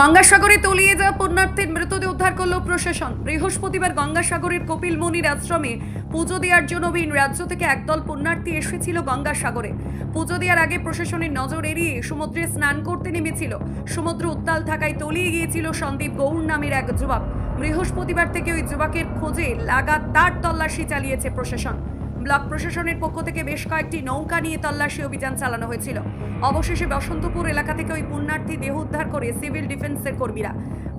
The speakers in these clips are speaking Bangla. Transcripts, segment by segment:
গঙ্গাসাগরে তলিয়ে যাওয়া পুণ্যার্থীর মৃতদেহ উদ্ধার করল প্রশাসন। বৃহস্পতিবার গঙ্গাসাগরের কপিল মুনির আশ্রমে পুজো দেওয়ার জন্য ভিন রাজ্য থেকে একদল পুণ্যার্থী এসেছিল গঙ্গাসাগরে। পুজো দেওয়ার আগে প্রশাসনের নজর এড়িয়ে সমুদ্রে স্নান করতে নেমেছিল। সমুদ্র উত্তাল থাকায় তলিয়ে গিয়েছিল সন্দীপ গৌর নামের এক যুবক। বৃহস্পতিবার থেকে ওই যুবকের খোঁজে লাগাতার তল্লাশি চালিয়েছে প্রশাসন। ব্লক প্রশাসনের পক্ষ থেকে বেশ কয়েকটি নৌকা নিয়ে তল্লাশি অভিযান চালানো হয়েছিল। অবশেষে বসন্তপুর এলাকা থেকে ওই পুণ্যার্থী দেহ উদ্ধার করে সিভিল ডিফেন্সের কর্মীরা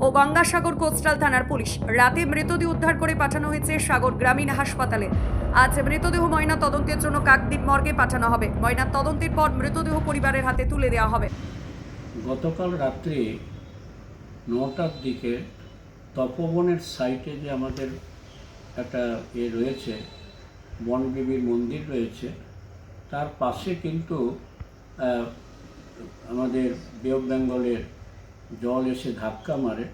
ও গঙ্গাসাগর কোস্টাল থানার পুলিশ রাতে মৃতদেহ উদ্ধার করে পাঠানো হয়েছে সাগর গ্রামীণ হাসপাতালে। আজ মৃতদেহ ময়না তদন্তের জন্য কাকদ্বীপ মর্গে পাঠানো হবে। ময়না তদন্তের পর মৃতদেহ পরিবারের হাতে তুলে দেওয়া হবে। গতকাল রাত্রে নটার দিকে তপবনের সাইটে যে আমাদের একটা এ রয়েছে বনদেবীর মন্দির রয়েছে। তার পাশে কিন্তু আমাদের বে অফ বেঙ্গলের জল এসে ধাক্কা মারে।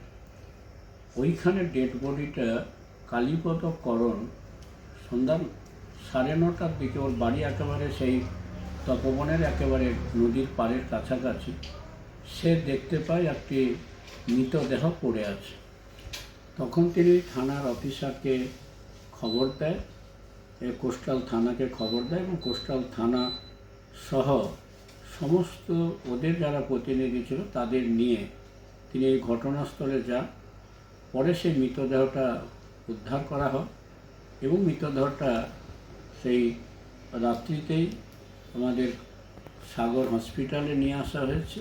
ওইখানে ডেড বডিটা কালীপদ করণ সন্ধ্যা সাড়ে নটার দিকে ওর বাড়ি একেবারে সেই তপবনের একেবারে নদীর পাড়ের কাছাকাছি। সে দেখতে পায় একটি মৃতদেহ পড়ে আছে। তখন তিনি থানার অফিসারকে খবর দেয়। কোস্টাল থানাকে খবর দেয় এবং কোস্টাল থানা সহ সমস্ত ওদের যারা প্রতিনিধি ছিল তাদের নিয়ে তিনি এই ঘটনাস্থলে যান পরে সেই মৃতদেহটা উদ্ধার করা হয় এবং মৃতদেহটা সেই রাত্রিতেই আমাদের সাগর হসপিটালে নিয়ে আসা হয়েছে।